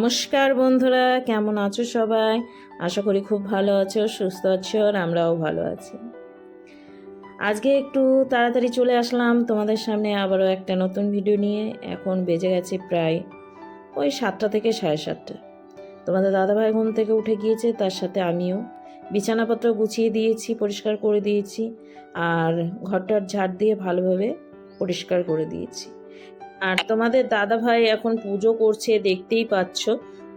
নমস্কার বন্ধুরা, কেমন আছো সবাই? আশা করি খুব ভালো আছো, সুস্থ আছো, আর আমরাও ভালো আছি। আজকে একটু তাড়াতাড়ি চলে আসলাম তোমাদের সামনে আবারও একটা নতুন ভিডিও নিয়ে। এখন বেজে গেছে প্রায় ওই সাতটা থেকে সাড়ে সাতটা। তোমাদের দাদাভাই ঘুম থেকে উঠে গিয়েছে, তার সাথে আমিও। বিছানাপত্র গুছিয়ে দিয়েছি, পরিষ্কার করে দিয়েছি, আর ঘরটার ঝাড় দিয়ে ভালোভাবে পরিষ্কার করে দিয়েছি। আর তোমাদের দাদা ভাই এখন পুজো করছে, দেখতেই পাচ্ছ।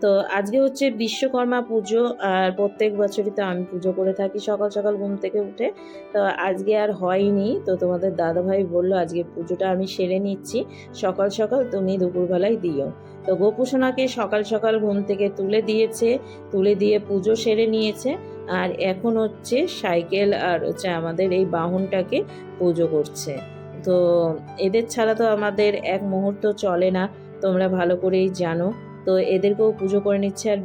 তো আজকে হচ্ছে বিশ্বকর্মা পুজো, আর প্রত্যেক বছরই তো আমি পুজো করে থাকি সকাল সকাল ঘুম থেকে উঠে। তো আজকে আর হয়নি, তো তোমাদের দাদা ভাই বলল আজকে পুজোটা আমি সেরে নিচ্ছি, সকাল সকাল তুমি দুপুরবেলায় দিও। তো গোপুসোনাকে সকাল সকাল ঘুম থেকে তুলে দিয়েছে, তুলে দিয়ে পুজো সেরে নিয়েছে, আর এখন হচ্ছে সাইকেল আর হচ্ছে আমাদের এই বাহনটাকে পুজো করছে। তো এদের ছাড়া তো আমাদের এক মুহূর্ত চলে না, তোমরা ভালো করেই জানো। তো এদেরকেও পুজো করে নিচ্ছে আর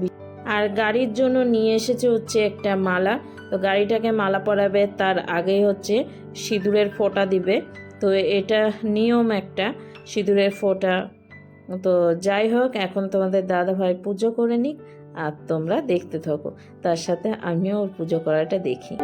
আর গাড়ির জন্য নিয়ে এসেছে হচ্ছে একটা মালা। তো গাড়িটাকে মালা পরাবে, তার আগেই হচ্ছে সিঁদুরের ফোঁটা দিবে। তো এটা নিয়ম একটা, সিঁদুরের ফোঁটা। তো যাই হোক, এখন তোমাদের দাদা ভাই পুজো করে নিক, আর তোমরা দেখতে থাকো। তার সাথে আমিও ওর পুজো করাটা দেখি।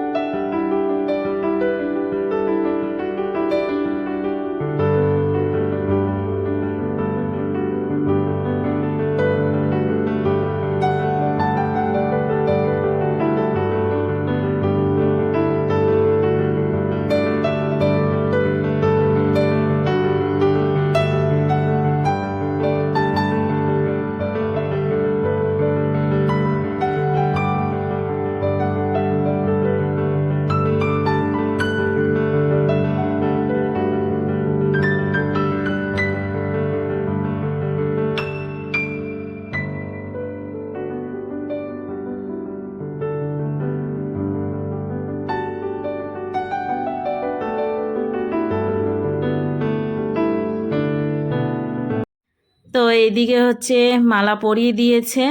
তো এইদিকে হচ্ছে মালা পরিয়ে দিয়েছে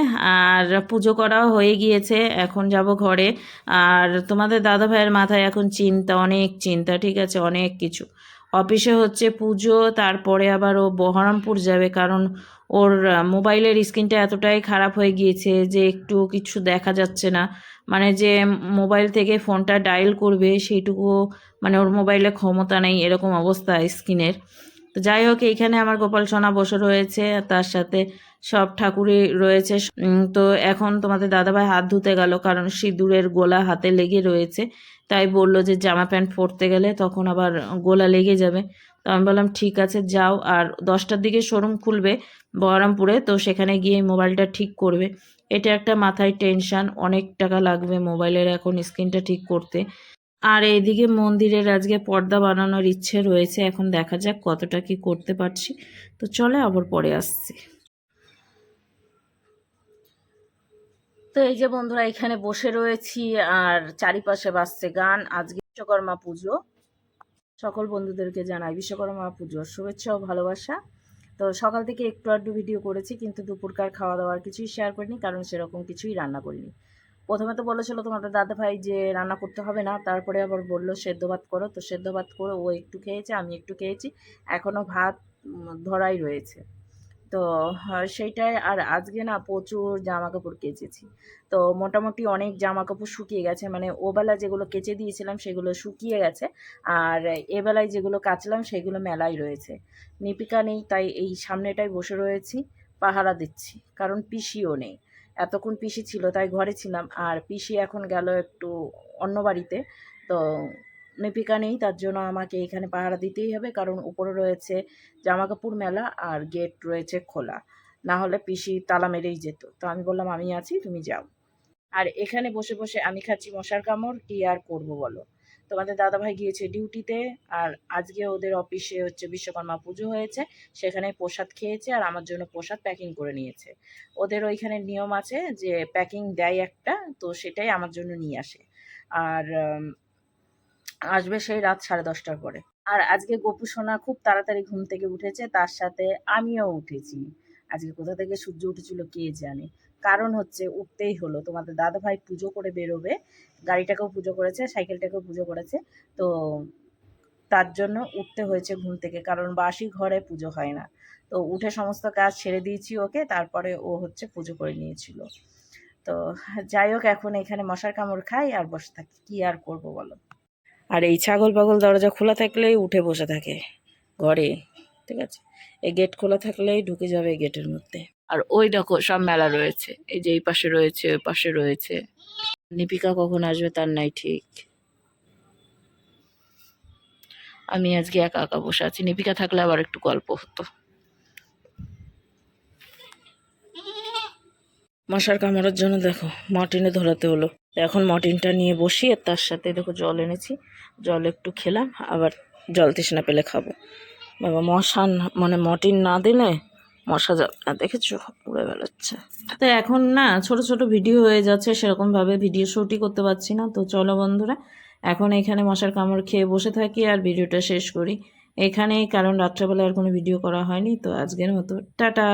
আর পুজো করাও হয়ে গিয়েছে, এখন যাব ঘরে। আর তোমাদের দাদা ভাইয়ের মাথায় এখন চিন্তা, অনেক চিন্তা, ঠিক আছে? অনেক কিছু। অফিসে হচ্ছে পুজো, তারপরে আবার ও বহরমপুর যাবে কারণ ওর মোবাইলের স্ক্রিনটা এতটাই খারাপ হয়ে গিয়েছে যে একটু কিছু দেখা যাচ্ছে না। মানে যে মোবাইল থেকে ফোনটা ডায়াল করবে, সেইটুকু মানে ওর মোবাইলে ক্ষমতা নেই এরকম অবস্থা স্ক্রিনের। তো যাই হোক, এইখানে আমার গোপাল সোনা বসে রয়েছে তার সাথে সব ঠাকুরই রয়েছে। তো এখন তোমাদের দাদাভাই হাত ধুতে গেল, কারণ সিঁদুরের গোলা হাতে লেগে রয়েছে। তাই বলল যে জামা প্যান্ট পরতে গেলে তখন আবার গোলা লেগে যাবে। তো আমি বললাম, ঠিক আছে, যাও। আর দশটার দিকে শোরুম খুলবে বহরমপুরে, তো সেখানে গিয়ে মোবাইলটা ঠিক করবে। এটা একটা মাথায় টেনশন, অনেক টাকা লাগবে মোবাইলের এখন স্ক্রিনটা ঠিক করতে। আর এইদিকে মন্দিরের আজকে পর্দা বানানোর ইচ্ছে রয়েছে। এখন দেখা যাক কতটা কি করতে পারছি। তো চলে আবার পরে আসছি। তো এই যে বন্ধুরা, এখানে বসে রয়েছি আর চারিপাশে বাজছে গান। আজকে বিশ্বকর্মা পুজো। সকল বন্ধুদেরকে জানাই বিশ্বকর্মা পুজোর শুভেচ্ছা ও ভালোবাসা। তো সকাল থেকে একটু আধটু ভিডিও করেছি, কিন্তু দুপুরকার খাওয়া দাওয়ার কিছুই শেয়ার করিনি, কারণ সেরকম কিছুই রান্না করিনি। প্রথমে তো বলেছিল তোমাদের দাদা ভাই যে রান্না করতে হবে না তারপরে আবার বলল সেদ্ধ ভাত করো। তো সেদ্ধ ভাত করে ও একটু খেয়েছে আমি একটু খেয়েছি এখনও ভাত ধরাই রয়েছে। তো আহ, সেইটাই আর আজকে না প্রচুর জামা কাপড় কেচেছি। তো মোটামুটি অনেক জামা কাপড় শুকিয়ে গেছে মানে ওবেলা যেগুলো কেচে দিয়েছিলাম সেগুলো শুকিয়ে গেছে আর এবেলায় যেগুলো কাচলাম সেগুলো মেলাই রয়েছে। নিপিকা নেই তাই এই সামনেটায় বসে রয়েছি পাহারা দিচ্ছি কারণ পিসিও নেই। এতক্ষণ পিসি ছিল, তাই ঘরে ছিলাম। আর পিসি এখন গেল একটু অন্য বাড়িতে। তো নিপিকা নেই, তার জন্য আমাকে এখানে পাহারা দিতেই হবে। কারণ উপরে রয়েছে জামা কাপড় মেলা আর গেট রয়েছে খোলা। না হলে পিসি তালা মেরেই যেত। তো আমি বললাম, আমি আছি, তুমি যাও। আর এখানে বসে বসে আমি খাচ্ছি মশার কামড়, কি আর করব বলো? তোমাদের দাদাভাই গিয়েছে ডিউটিতে আর আজকে ওদের অফিসে হচ্ছে বিশ্বকর্মা পুজো হয়েছে, সেখানে প্রসাদ খেয়েছে আর আমার জন্য প্রসাদ প্যাকিং করে নিয়েছে। ওদের ওইখানে নিয়ম আছে যে প্যাকিং দেয় একটা, তো সেটাই আমার জন্য নিয়ে আসে। আর আসবে সেই রাত সাড়ে দশটার পরে। আর আজকে গোপু সোনা খুব তাড়াতাড়ি ঘুম থেকে উঠেছে, তার সাথে আমিও উঠেছি। আজকে কোথা থেকে সূর্য উঠেছিল কে জানে। কারণ হচ্ছে উঠতেই হলো। তোমাদের দাদা ভাই পুজো করে বেরোবে, গাড়িটাকেও পুজো করেছে, সাইকেলটাকেও পুজো করেছে, তো তার জন্য উঠতে হয়েছে ঘুম থেকে, কারণ বাসি ঘরে পুজো হয় না। তো উঠে সমস্ত কাজ ছেড়ে দিয়েছি ওকে, তারপরে ও হচ্ছে পুজো করে নিয়েছিল। তো যাই হোক, এখন এখানে মশার কামড় খাই আর বসে থাকি। কি আর করব বলো? আর এই ছাগল পাগল দরজা খোলা থাকলেই উঠে বসে থাকে ঘরে, ঠিক আছে? এই গেট খোলা থাকলেই ঢুকে যাবে গেটের মধ্যে। আর ওই দেখো, সব মেলা রয়েছে। এই যে এই পাশে রয়েছে, ওই পাশে রয়েছে। নিপিকা কখন আসবে তার নাই ঠিক। আমি আজকে একা একা বসে আছি। নিপিকা থাকলে আবার একটু গল্প হতো। মশার কামড়ার জন্য দেখো, মটিনে ধরাতে হলো। এখন মটিনটা নিয়ে বসিয়ে তার সাথে দেখো জল এনেছি। জল একটু খেলাম, আবার জল তৃষ্ণা পেলে খাব। বাবা, মশা না- মানে মটিন না দিলে মশা যাবে না, দেখেছ উড়ে বেড়াচ্ছে। তো এখন না ছোট ছোট ভিডিও হয়ে যাচ্ছে, সেরকমভাবে ভিডিও শ্যুটই করতে পারছি না। তো চলো বন্ধুরা, এখন এখানে মশার কামড় খেয়ে বসে থাকি আর ভিডিওটা শেষ করি। এখানেই, কারণ রাত্রেবেলা আর কোনো ভিডিও করা হয়নি, তো আজকের মতো, টাটা!